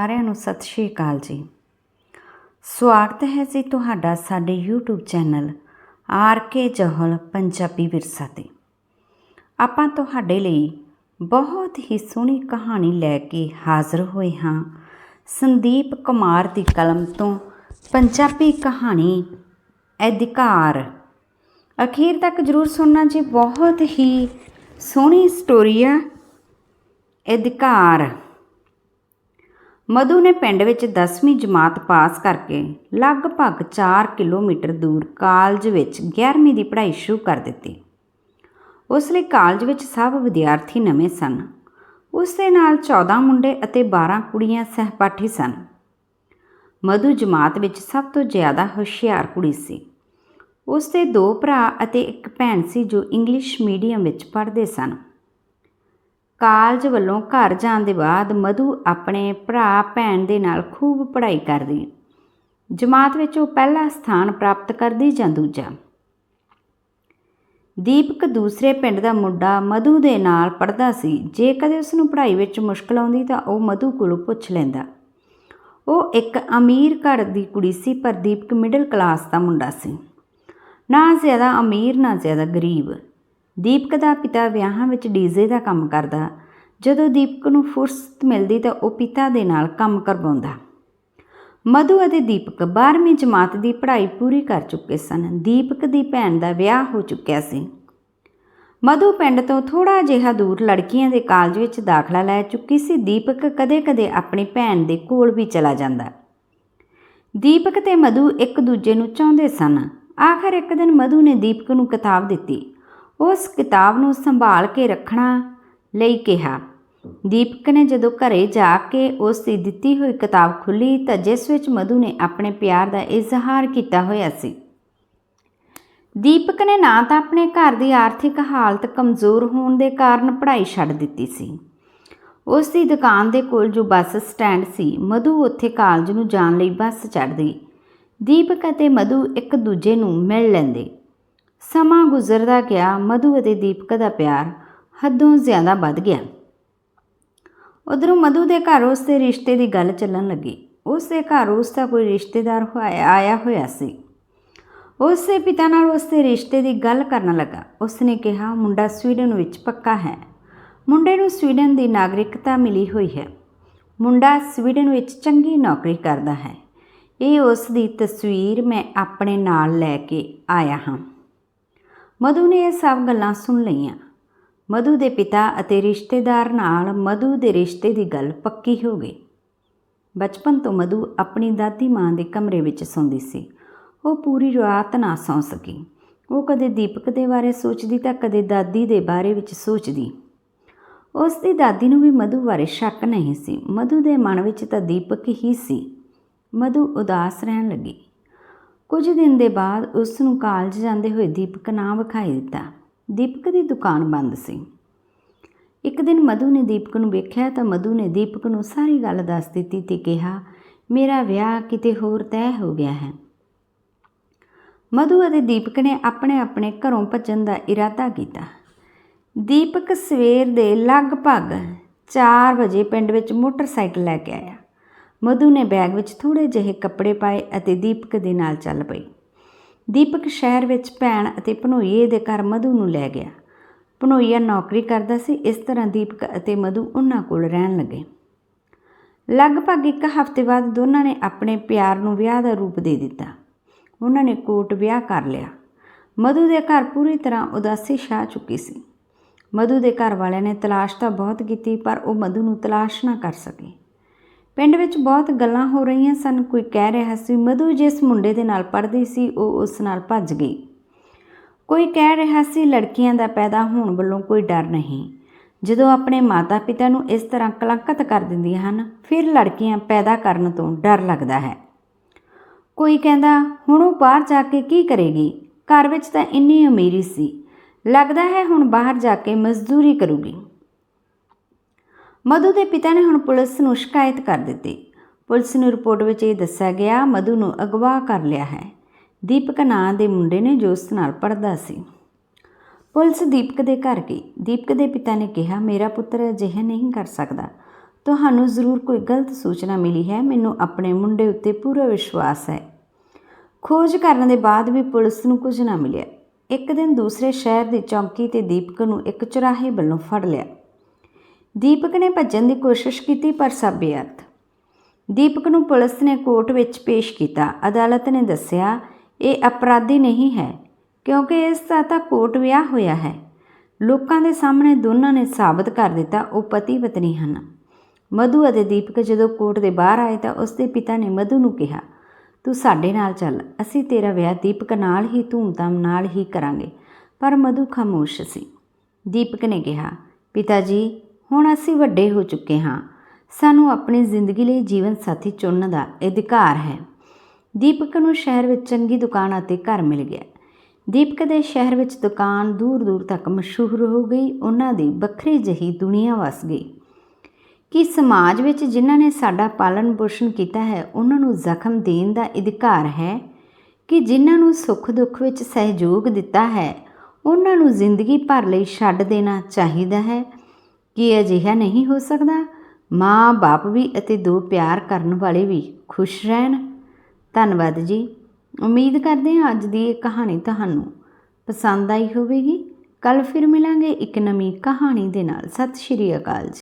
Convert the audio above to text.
ਸਾਰਿਆਂ ਨੂੰ ਸਤਿ ਸ਼੍ਰੀ ਅਕਾਲ ਜੀ। ਸਵਾਗਤ ਹੈ ਜੀ ਤੁਹਾਡਾ ਸਾਡੇ YouTube channel R K Jahal Punjabi Virsa ਤੇ। ਆਪਾਂ ਤੁਹਾਡੇ ਲਈ ਬਹੁਤ ਹੀ ਸੋਹਣੀ ਕਹਾਣੀ ਲੈ ਕੇ ਹਾਜ਼ਰ ਹੋਏ ਹਾਂ ਸੰਦੀਪ ਕੁਮਾਰ ਦੀ ਕਲਮ ਤੋਂ ਪੰਜਾਬੀ ਕਹਾਣੀ ਅਧਿਕਾਰ ਅਖੀਰ ਤੱਕ ਜਰੂਰ ਸੁਣਨਾ ਜੀ, ਬਹੁਤ ਹੀ ਸੋਹਣੀ ਸਟੋਰੀ ਆ ਅਧਿਕਾਰ ਮਧੂ ਨੇ ਪਿੰਡ ਵਿੱਚ 10ਵੀਂ ਜਮਾਤ ਪਾਸ ਕਰਕੇ ਲਗਭਗ 4 ਕਿਲੋਮੀਟਰ ਦੂਰ ਕਾਲਜ ਵਿੱਚ 11ਵੀਂ ਦੀ ਪੜ੍ਹਾਈ ਸ਼ੁਰੂ ਕਰ ਦਿੱਤੀ। ਉਸ ਲਈ ਕਾਲਜ ਵਿੱਚ ਸਭ ਵਿਦਿਆਰਥੀ ਨਵੇਂ ਸਨ। ਉਸ ਦੇ ਨਾਲ 14 ਮੁੰਡੇ ਅਤੇ 12 ਕੁੜੀਆਂ ਸਹਿਪਾਠੀ ਸਨ। ਮਧੂ ਜਮਾਤ ਵਿੱਚ ਸਭ ਤੋਂ ਜ਼ਿਆਦਾ ਹੁਸ਼ਿਆਰ ਕੁੜੀ ਸੀ। ਉਸ ਦੇ ਦੋ ਭਰਾ ਅਤੇ ਇੱਕ ਭੈਣ ਸੀ ਜੋ ਇੰਗਲਿਸ਼ ਮੀਡੀਅਮ ਵਿੱਚ ਪੜ੍ਹਦੇ ਸਨ। ਕਾਲਜ ਵੱਲੋਂ ਘਰ ਜਾਣ ਦੇ ਬਾਅਦ ਮਧੂ ਆਪਣੇ ਭਰਾ, ਭੈਣ ਦੇ ਨਾਲ ਖੂਬ ਪੜ੍ਹਾਈ ਕਰਦੀ ਜਮਾਤ ਵਿੱਚ ਉਹ ਪਹਿਲਾ ਸਥਾਨ ਪ੍ਰਾਪਤ ਕਰਦੀ ਜਾਂ ਦੂਜਾ? ਦੀਪਕ ਦੂਸਰੇ ਪਿੰਡ ਦਾ ਮੁੰਡਾ ਮਧੂ ਦੇ ਨਾਲ ਪੜ੍ਹਦਾ ਸੀ। ਜੇ ਕਦੇ ਉਸ ਨੂੰ ਪੜ੍ਹਾਈ ਵਿੱਚ ਮੁਸ਼ਕਲ ਆਉਂਦੀ ਤਾਂ ਉਹ ਮਧੂ ਕੋਲੋਂ ਪੁੱਛ ਲੈਂਦਾ। ਉਹ ਇੱਕ ਅਮੀਰ ਘਰ ਦੀ ਕੁੜੀ ਸੀ, ਪਰ ਦੀਪਕ ਮਿਡਲ ਕਲਾਸ ਦਾ ਮੁੰਡਾ ਸੀ। ਨਾ ਜ਼ਿਆਦਾ ਅਮੀਰ, ਨਾ ਜ਼ਿਆਦਾ ਗਰੀਬ। ਦੀਪਕ ਦਾ ਪਿਤਾ ਵਿਆਹਾਂ ਵਿੱਚ ਡੀਜ਼ੇ ਦਾ ਕੰਮ ਕਰਦਾ। ਜਦੋਂ ਦੀਪਕ ਨੂੰ ਫੁਰਸਤ ਮਿਲਦੀ ਤਾਂ ਉਹ ਪਿਤਾ ਦੇ ਨਾਲ ਕੰਮ ਕਰਵਾਉਂਦਾ। ਮਧੂ ਅਤੇ ਦੀਪਕ 12ਵੀਂ ਜਮਾਤ ਦੀ ਪੜ੍ਹਾਈ ਪੂਰੀ ਕਰ ਚੁੱਕੇ ਸਨ। ਦੀਪਕ ਦੀ ਭੈਣ ਦਾ ਵਿਆਹ ਹੋ ਚੁੱਕਿਆ ਸੀ। ਮਧੂ ਪਿੰਡ ਤੋਂ ਥੋੜਾ ਜਿਹਾ ਦੂਰ ਲੜਕੀਆਂ ਦੇ ਕਾਲਜ ਵਿੱਚ ਦਾਖਲਾ ਲੈ ਚੁੱਕੀ ਸੀ। ਦੀਪਕ ਕਦੇ-ਕਦੇ ਆਪਣੀ ਭੈਣ ਦੇ ਕੋਲ ਵੀ ਚਲਾ ਜਾਂਦਾ। ਦੀਪਕ ਤੇ ਮਧੂ ਇੱਕ ਦੂਜੇ ਨੂੰ ਚਾਹੁੰਦੇ ਸਨ। ਆਖਰ ਇੱਕ ਦਿਨ ਮਧੂ ਨੇ ਦੀਪਕ ਨੂੰ ਕਿਤਾਬ ਦਿੱਤੀ। ਉਸ ਕਿਤਾਬ ਨੂੰ ਸੰਭਾਲ ਕੇ ਰੱਖਣਾ ਲਈ ਕਿਹਾ। ਦੀਪਕ ਨੇ ਜਦੋਂ ਘਰੇ ਜਾ ਕੇ ਉਸ ਦੀ ਦਿੱਤੀ ਹੋਈ ਕਿਤਾਬ ਖੁੱਲੀ ਤਾਂ ਜਿਸ ਵਿੱਚ ਮਧੂ ਨੇ ਆਪਣੇ ਪਿਆਰ ਦਾ ਇਜ਼ਹਾਰ ਕੀਤਾ ਹੋਇਆ ਸੀ। ਦੀਪਕ ਨੇ ਨਾ ਤਾਂ ਆਪਣੇ ਘਰ ਦੀ ਆਰਥਿਕ ਹਾਲਤ ਕਮਜ਼ੋਰ ਹੋਣ ਦੇ ਕਾਰਨ ਪੜ੍ਹਾਈ ਛੱਡ ਦਿੱਤੀ ਸੀ। ਉਸ ਦੀ ਦੁਕਾਨ ਦੇ ਕੋਲ ਜੋ ਬੱਸ ਸਟੈਂਡ ਸੀ, ਮਧੂ ਉੱਥੇ ਕਾਲਜ ਨੂੰ ਜਾਣ ਲਈ ਬੱਸ ਚੜ੍ਹਦੀ। ਦੀਪਕ ਅਤੇ ਮਧੂ ਇੱਕ ਦੂਜੇ ਨੂੰ ਮਿਲ ਲੈਂਦੇ। ਸਮਾਂ ਗੁਜ਼ਰਦਾ ਗਿਆ, ਮਧੂ ਅਤੇ ਦੀਪਕ ਦਾ ਪਿਆਰ ਹੱਦੋਂ ਜ਼ਿਆਦਾ ਵੱਧ ਗਿਆ। ਉਧਰੋਂ ਮਧੂ ਦੇ ਘਰ ਉਸ ਦੇ ਰਿਸ਼ਤੇ ਦੀ ਗੱਲ ਚੱਲਣ ਲੱਗੀ। ਉਸ ਦੇ ਘਰ ਉਸ ਦਾ ਕੋਈ ਰਿਸ਼ਤੇਦਾਰ ਹੋਇਆ, ਆਇਆ ਹੋਇਆ ਸੀ। ਉਸ ਦੇ ਪਿਤਾ ਨਾਲ ਉਸ ਦੇ ਰਿਸ਼ਤੇ ਦੀ ਗੱਲ ਕਰਨ ਲੱਗਾ। ਉਸ ਨੇ ਕਿਹਾ, ਮੁੰਡਾ ਸਵੀਡਨ ਵਿੱਚ ਪੱਕਾ ਹੈ। ਮੁੰਡੇ ਨੂੰ ਸਵੀਡਨ ਦੀ ਨਾਗਰਿਕਤਾ ਮਿਲੀ ਹੋਈ ਹੈ। ਮੁੰਡਾ ਸਵੀਡਨ ਵਿੱਚ ਚੰਗੀ ਨੌਕਰੀ ਕਰਦਾ ਹੈ। ਇਹ ਉਸ ਦੀ ਤਸਵੀਰ ਮੈਂ ਆਪਣੇ ਨਾਲ ਲੈ ਕੇ ਆਇਆ ਹਾਂ। ਮਧੂ ਨੇ ਇਹ ਸਭ ਗੱਲਾਂ ਸੁਣ ਲਈਆਂ। ਮਧੂ ਦੇ ਪਿਤਾ ਅਤੇ ਰਿਸ਼ਤੇਦਾਰ ਨਾਲ ਮਧੂ ਦੇ ਰਿਸ਼ਤੇ ਦੀ ਗੱਲ ਪੱਕੀ ਹੋ ਗਈ। ਬਚਪਨ ਤੋਂ ਮਧੂ ਆਪਣੀ ਦਾਦੀ ਮਾਂ ਦੇ ਕਮਰੇ ਵਿੱਚ ਸੌਂਦੀ ਸੀ। ਉਹ ਪੂਰੀ ਰਾਤ ਨਾ ਸੌਂ ਸਕੀ। ਉਹ ਕਦੇ ਦੀਪਕ ਦੇ ਬਾਰੇ ਸੋਚਦੀ ਤਾਂ ਕਦੇ ਦਾਦੀ ਦੇ ਬਾਰੇ ਵਿੱਚ ਸੋਚਦੀ। ਉਸ ਦੀ ਦਾਦੀ ਨੂੰ ਵੀ ਮਧੂ ਬਾਰੇ ਸ਼ੱਕ ਨਹੀਂ ਸੀ। ਮਧੂ ਦੇ ਮਨ ਵਿੱਚ ਤਾਂ ਦੀਪਕ ਹੀ ਸੀ। ਮਧੂ ਉਦਾਸ ਰਹਿਣ ਲੱਗੀ। ਕੁਝ ਦਿਨ ਦੇ ਬਾਅਦ ਉਸ ਨੂੰ ਕਾਲਜ ਜਾਂਦੇ ਹੋਏ ਦੀਪਕ ਨਾ ਵਿਖਾਈ ਦਿੱਤਾ। ਦੀਪਕ ਦੀ ਦੁਕਾਨ ਬੰਦ ਸੀ। ਇੱਕ ਦਿਨ ਮਧੂ ਨੇ ਦੀਪਕ ਨੂੰ ਵੇਖਿਆ ਤਾਂ ਮਧੂ ਨੇ ਦੀਪਕ ਨੂੰ ਸਾਰੀ ਗੱਲ ਦੱਸ ਦਿੱਤੀ ਤੇ ਕਿਹਾ, ਮੇਰਾ ਵਿਆਹ ਕਿਤੇ ਹੋਰ ਤੈਅ ਹੋ ਗਿਆ ਹੈ। ਮਧੂ ਅਤੇ ਦੀਪਕ ਨੇ ਆਪਣੇ ਆਪਣੇ ਘਰੋਂ ਭੱਜਣ ਦਾ ਇਰਾਦਾ ਕੀਤਾ। ਦੀਪਕ ਸਵੇਰ ਦੇ ਲਗਭਗ 4 ਵਜੇ ਪਿੰਡ ਵਿੱਚ ਮੋਟਰਸਾਈਕਲ ਲੈ ਕੇ ਆਇਆ। ਮਧੂ ਨੇ ਬੈਗ ਵਿੱਚ ਥੋੜੇ ਜਿਹੇ ਕੱਪੜੇ ਪਾਏ ਅਤੇ ਦੀਪਕ ਦੇ ਨਾਲ ਚੱਲ ਪਈ। ਦੀਪਕ ਸ਼ਹਿਰ ਵਿੱਚ ਭੈਣ ਅਤੇ ਭਨੋਈਏ ਦੇ ਘਰ ਮਧੂ ਨੂੰ ਲੈ ਗਿਆ। ਭਨੋਈਆ ਨੌਕਰੀ ਕਰਦਾ ਸੀ, ਇਸ ਤਰ੍ਹਾਂ ਦੀਪਕ ਅਤੇ ਮਧੂ ਉਹਨਾਂ ਕੋਲ ਰਹਿਣ ਲੱਗੇ। ਲਗਭਗ ਇੱਕ ਹਫ਼ਤੇ ਬਾਅਦ ਦੋਨਾਂ ਨੇ ਆਪਣੇ ਪਿਆਰ ਨੂੰ ਵਿਆਹ ਦਾ ਰੂਪ ਦੇ ਦਿੱਤਾ। ਉਹਨਾਂ ਨੇ ਕੋਟ ਵਿਆਹ ਕਰ ਲਿਆ। ਮਧੂ ਦੇ ਘਰ ਪੂਰੀ ਤਰ੍ਹਾਂ ਉਦਾਸੀ ਛਾ ਚੁੱਕੀ ਸੀ। ਮਧੂ ਦੇ ਘਰ ਵਾਲਿਆਂ ਨੇ ਤਲਾਸ਼ ਤਾਂ ਬਹੁਤ ਕੀਤੀ, ਪਰ ਉਹ ਮਧੂ ਨੂੰ ਤਲਾਸ਼ ਨਾ ਕਰ ਸਕੇ। ਪਿੰਡ ਵਿੱਚ ਬਹੁਤ ਗੱਲਾਂ ਹੋ ਰਹੀਆਂ ਸਨ। ਕੋਈ ਕਹਿ ਰਿਹਾ ਸੀ, ਮਧੂ ਜਿਸ ਮੁੰਡੇ ਦੇ ਨਾਲ ਪੜ੍ਹਦੀ ਸੀ, ਉਹ ਉਸ ਨਾਲ ਭੱਜ ਗਈ। ਕੋਈ ਕਹਿ ਰਿਹਾ ਸੀ, ਲੜਕੀਆਂ ਦਾ ਪੈਦਾ ਹੋਣ ਵੱਲੋਂ ਕੋਈ ਡਰ ਨਹੀਂ। ਜਦੋਂ ਆਪਣੇ ਮਾਤਾ-ਪਿਤਾ ਨੂੰ ਇਸ ਤਰ੍ਹਾਂ ਕਲੰਕਤ ਕਰ ਦਿੰਦੀਆਂ ਹਨ, ਫਿਰ ਲੜਕੀਆਂ ਪੈਦਾ ਕਰਨ ਤੋਂ ਡਰ ਲੱਗਦਾ ਹੈ। ਕੋਈ ਕਹਿੰਦਾ, ਹੁਣ ਉਹ ਬਾਹਰ ਜਾ ਕੇ ਕੀ ਕਰੇਗੀ? ਘਰ ਵਿੱਚ ਤਾਂ ਇੰਨੀ ਅਮੀਰੀ ਸੀ। ਲੱਗਦਾ ਹੈ ਹੁਣ ਬਾਹਰ ਜਾ ਕੇ ਮਜ਼ਦੂਰੀ ਕਰੂਗੀ। ਮਧੂ ਦੇ ਪਿਤਾ ਨੇ ਹੁਣ ਪੁਲਿਸ ਨੂੰ ਸ਼ਿਕਾਇਤ ਕਰ ਦਿੱਤੀ। ਪੁਲਿਸ ਨੂੰ ਰਿਪੋਰਟ ਵਿੱਚ ਇਹ ਦੱਸਿਆ ਗਿਆ, ਮਧੂ ਨੂੰ ਅਗਵਾ ਕਰ ਲਿਆ ਹੈ। ਦੀਪਕ ਨਾਂ ਦੇ ਮੁੰਡੇ ਨੇ ਜੋ ਉਸ ਨਾਲ ਪੜਦਾ ਸੀ। ਪੁਲਿਸ ਦੀਪਕ ਦੇ ਘਰ ਗਈ। ਦੀਪਕ ਦੇ ਪਿਤਾ ਨੇ ਕਿਹਾ, ਮੇਰਾ ਪੁੱਤਰ ਅਜਿਹਾ ਨਹੀਂ ਕਰ ਸਕਦਾ। ਤੁਹਾਨੂੰ ਜ਼ਰੂਰ ਕੋਈ ਗਲਤ ਸੂਚਨਾ ਮਿਲੀ ਹੈ। ਮੈਨੂੰ ਆਪਣੇ ਮੁੰਡੇ ਉੱਤੇ ਪੂਰਾ ਵਿਸ਼ਵਾਸ ਹੈ। ਖੋਜ ਕਰਨ ਦੇ ਬਾਅਦ ਵੀ ਪੁਲਿਸ ਨੂੰ ਕੁਝ ਨਾ ਮਿਲਿਆ। ਇੱਕ ਦਿਨ ਦੂਸਰੇ ਸ਼ਹਿਰ ਦੀ ਚੌਂਕੀ ਤੇ ਦੀਪਕ ਨੂੰ ਇੱਕ ਚੁਰਾਹੇ ਵੱਲੋਂ ਫੜ ਲਿਆ। ਦੀਪਕ ਨੇ ਭੱਜਣ ਦੀ ਕੋਸ਼ਿਸ਼ ਕੀਤੀ ਪਰ ਸਭ ਦੀਪਕ ਨੂੰ ਪੁਲਿਸ ਨੇ ਕੋਰਟ ਵਿੱਚ ਪੇਸ਼ ਕੀਤਾ। ਅਦਾਲਤ ਨੇ ਦੱਸਿਆ, ਇਹ ਅਪਰਾਧੀ ਨਹੀਂ ਹੈ, ਕਿਉਂਕਿ ਇਸ ਦਾ ਤਾਂ ਕੋਰਟ ਵਿਆਹ ਹੋਇਆ ਹੈ। ਲੋਕਾਂ ਦੇ ਸਾਹਮਣੇ ਦੋਨਾਂ ਨੇ ਸਾਬਤ ਕਰ ਦਿੱਤਾ, ਉਹ ਪਤੀ ਪਤਨੀ ਹਨ। ਮਧੂ ਅਤੇ ਦੀਪਕ ਜਦੋਂ ਕੋਰਟ ਦੇ ਬਾਹਰ ਆਏ ਤਾਂ ਉਸ ਦੇ ਪਿਤਾ ਨੇ ਮਧੂ ਨੂੰ ਕਿਹਾ, ਤੂੰ ਸਾਡੇ ਨਾਲ ਚੱਲ, ਅਸੀਂ ਤੇਰਾ ਵਿਆਹ ਦੀਪਕ ਨਾਲ ਹੀ, ਧੂਮਧਾਮ ਨਾਲ ਹੀ ਕਰਾਂਗੇ। ਪਰ ਮਧੂ ਖਾਮੋਸ਼ ਸੀ। ਦੀਪਕ ਨੇ ਕਿਹਾ, ਪਿਤਾ ਜੀ ਹੁਣ ਅਸੀਂ ਵੱਡੇ ਹੋ ਚੁੱਕੇ ਹਾਂ। ਸਾਨੂੰ ਆਪਣੀ ਜ਼ਿੰਦਗੀ ਲਈ ਜੀਵਨ ਸਾਥੀ ਚੁਣਨ ਦਾ ਅਧਿਕਾਰ ਹੈ। ਦੀਪਕ ਨੂੰ ਸ਼ਹਿਰ ਵਿੱਚ ਚੰਗੀ ਦੁਕਾਨ ਅਤੇ ਘਰ ਮਿਲ ਗਿਆ। ਦੀਪਕ ਦੇ ਸ਼ਹਿਰ ਵਿੱਚ ਦੁਕਾਨ ਦੂਰ ਦੂਰ ਤੱਕ ਮਸ਼ਹੂਰ ਹੋ ਗਈ। ਉਹਨਾਂ ਦੀ ਵੱਖਰੀ ਜਹੀ ਦੁਨੀਆ ਵਸ ਗਈ। ਕਿ ਸਮਾਜ ਵਿੱਚ ਜਿਨ੍ਹਾਂ ਨੇ ਸਾਡਾ ਪਾਲਣ ਪੋਸ਼ਣ ਕੀਤਾ ਹੈ, ਉਹਨਾਂ ਨੂੰ ਜ਼ਖਮ ਦੇਣ ਦਾ ਅਧਿਕਾਰ ਹੈ। ਕਿ ਜਿਨ੍ਹਾਂ ਨੂੰ ਸੁੱਖ ਦੁੱਖ ਵਿੱਚ ਸਹਿਯੋਗ ਦਿੱਤਾ ਹੈ, ਉਹਨਾਂ ਨੂੰ ਜ਼ਿੰਦਗੀ ਭਰ ਲਈ ਛੱਡ ਦੇਣਾ ਚਾਹੀਦਾ ਹੈ। ਕੀ ਅਜਿਹਾ ਨਹੀਂ ਹੋ ਸਕਦਾ? ਮਾਂ ਬਾਪ ਵੀ ਅਤੇ ਦੋ ਪਿਆਰ ਕਰਨ ਵਾਲੇ ਵੀ ਖੁਸ਼ ਰਹਿਣ। ਧੰਨਵਾਦ ਜੀ। ਉਮੀਦ ਕਰਦੇ ਹਾਂ ਅੱਜ ਦੀ ਇਹ ਕਹਾਣੀ ਤੁਹਾਨੂੰ ਪਸੰਦ ਆਈ ਹੋਵੇਗੀ। ਕੱਲ ਫਿਰ ਮਿਲਾਂਗੇ ਇੱਕ ਨਵੀਂ ਕਹਾਣੀ ਦੇ ਨਾਲ। ਸਤਿ ਸ਼੍ਰੀ ਅਕਾਲ ਜੀ।